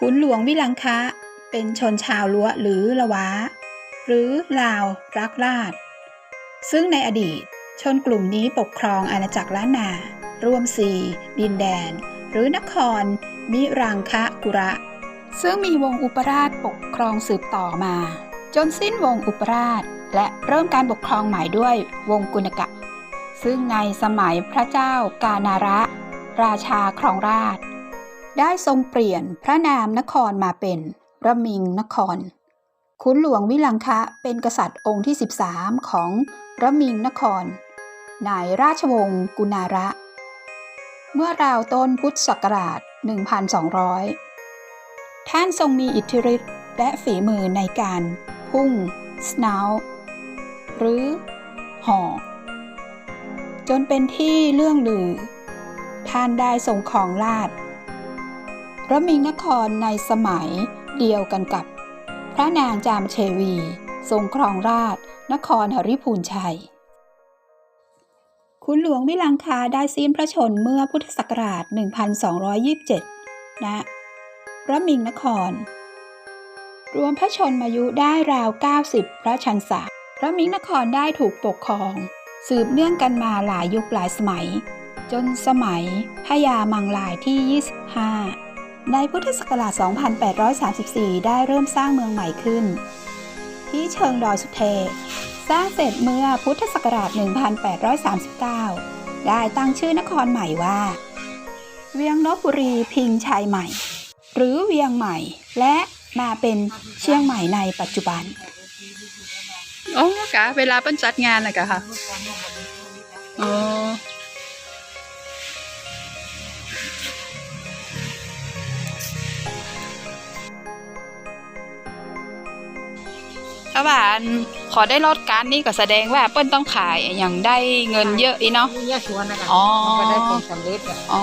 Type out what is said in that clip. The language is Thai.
ขุนหลวงวิลังคะ เป็นชนชาวล้วหรือละวะ หรือลาวรักราช ซึ่งในอดีตชนกลุ่มนี้ปกครองอาณาจักรล้านนารวมสี่ดินแดน หรือนคร มิรังคะกุระ ซึ่งมีวงอุปราชปกครองสืบต่อมา จนสิ้นวงอุปราช และเริ่มการปกครองใหม่ด้วยวงกุณกะ ซึ่งในสมัยพระเจ้ากานาระ ราชาครองราช ได้ทรงเปลี่ยนพระนามนครมาเป็นระมิงนคร ขุนหลวงวิลังคะเป็นกษัตริย์องค์ที่ 13 ของระมิงนครในราชวงศ์กุณาระ เมื่อราวต้นพุทธศักราช 1200 ท่านทรงมีอิทธิฤทธิ์และฝีมือในการพุ่ง snout หรือห่อจนเป็นที่เรื่องลือ ท่านได้ทรงครองราช ย์ระมิงนครในสมัยเดียวกันกับ พระนางจามเชวี ทรงครองราช นครหริพูนชัย คุณหลวงวิลังคาได้สิ้นพระชนเมื่อพุทธศักราช 1227ณระมิงนคร รวมพระชนมายุได้ราว 90 พระชันษาพระมิงนครได้ถูกปกครอง สืบเนื่องกันมาหลายยุคหลายสมัย จนสมัยพญามังลายที่ 25 ในพุทธศักราช 2834 ได้เริ่มสร้างเมืองใหม่ขึ้น ที่เชิงดอยสุเทพสร้างเสร็จเมื่อพุทธศักราช 1839 ได้ตั้งชื่อนครใหม่ว่า เวียงลบบุรีพิงชัยใหม่ หรือเวียงใหม่ และมาเป็นเชียงใหม่ในปัจจุบัน โอ้กะเวลาเปิ้นจัดงานนะกะค่ะ อ๋อ ถ้าว่าอันขอได้ลดการนี่ก็แสดงว่าเปิ้นต้องขายอย่างได้เงินเยอะอีเนาะนี่ยชวนนะกันอ๋อ มันก็ได้ผลสำเร็จอะอ๋อ